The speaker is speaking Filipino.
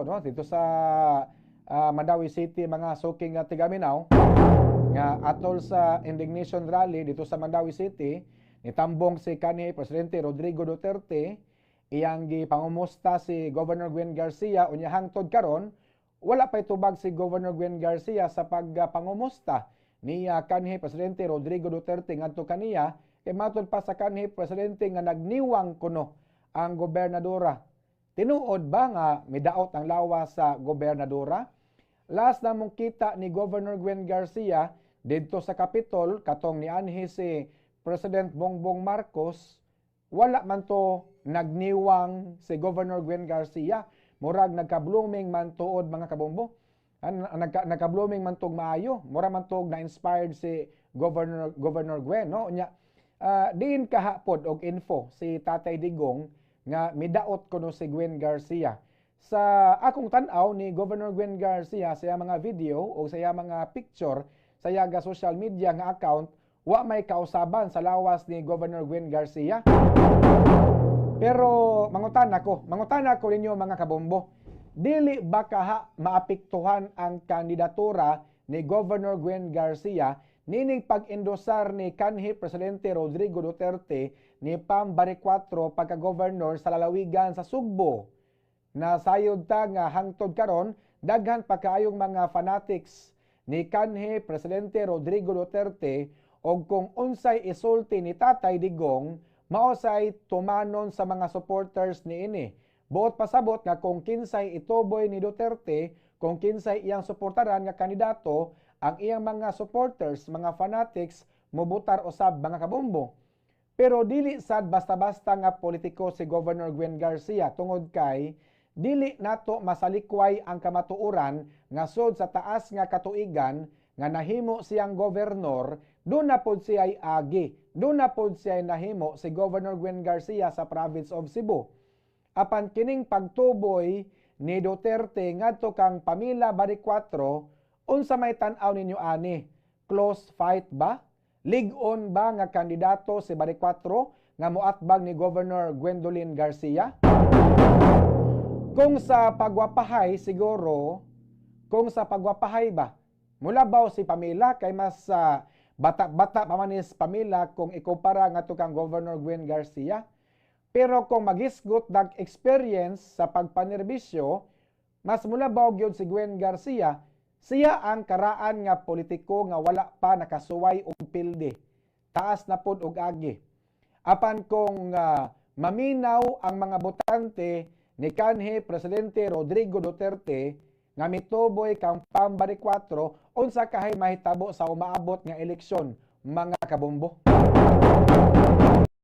no? Dito sa ah, Mandawi City mga suking nga tigaminaw nga atol sa indignation rally dito sa Mandawi City nitambong si kanhi presidente Rodrigo Duterte iyang gipangumusta si Governor Gwen Garcia. Unya hangtod karon wala pa itubag si Governor Gwen Garcia sa pagpangumusta ni ah, kanhi presidente Rodrigo Duterte. Ngadto kaniya kay matod pa sa kanhi presidente nga nagniwang kuno ang gobernadora Tinuod ba nga midaot ang lawas sa gobernadora? Last na mong kita ni Governor Gwen Garcia didto sa Capitol katong ni anhi si President Bongbong Marcos wala man to nagniwang si Governor Gwen Garcia. Murag nagka-blooming man tuod mga kabombo nagka, nagka-blooming man tog maayo. Mura man tog na-inspired si Governor Governor Gwen no? Nya ah, diin kahapod og info si Tatay Digong nga midaot kuno si Gwen Garcia. Sa akong tan-aw ni Governor Gwen Garcia sa mga video o sa mga picture sa iya ga social media nga account wa may kausaban sa lawas ni Governor Gwen Garcia. Pero mangutan ako, mangutan ako ninyo mga kabombo. Dili ba kaha maapektuhan ang kandidatura ni Governor Gwen Garcia nining pag-endosar ni kanhi Presidente Rodrigo Duterte ni Pam Bari 4 pagka-governor sa lalawigan sa Sugbo. Na sayod ta nga hangtod karon daghan pa kaayong mga fanatics ni kanhi Presidente Rodrigo Duterte og kung unsay isulti ni Tatay Digong maosay tumanon sa mga supporters ni ini. Buot pasabot nga kung kinsay ituboy ni Duterte, kung kinsay iyang suportaran nga kandidato, ang iyang mga supporters, mga fanatics, mubutar usab mga kabombo. Pero dili sad basta-basta nga politiko si Governor Gwen Garcia tungod kay dili nato masalikway ang kamatuoran nga sud sa taas nga katuigan nga nahimo siyang gobernador do na pod siya ay agi do na pod siya ay nahimo si Governor Gwen Garcia sa province of Cebu apan kining pagtuboy ni Duterte ngadto kang Pamila Bari 4 unsa may tan-aw ninyo ani close fight ba Lig-on ba nga kandidato si Bari 4 nga muatbag ni Governor Gwendolyn Garcia? Kung sa pagwapahay siguro, kung sa pagwapahay ba, mula ba si Pamela kay mas uh, bata-bata pa man is Pamela kung ikumpara nga to kang Governor Gwen Garcia? Pero kung magisgot dag experience sa pagpanerbisyo, mas mula ba gyud si Gwen Garcia siya ang karaan nga politiko nga wala pa nakasuway og pilde. Taas na pud og agi. Apan kung uh, maminaw ang mga botante ni kanhi Presidente Rodrigo Duterte nga mituboy kang pambari 4 unsa kahay mahitabo sa umaabot nga eleksyon mga kabombo.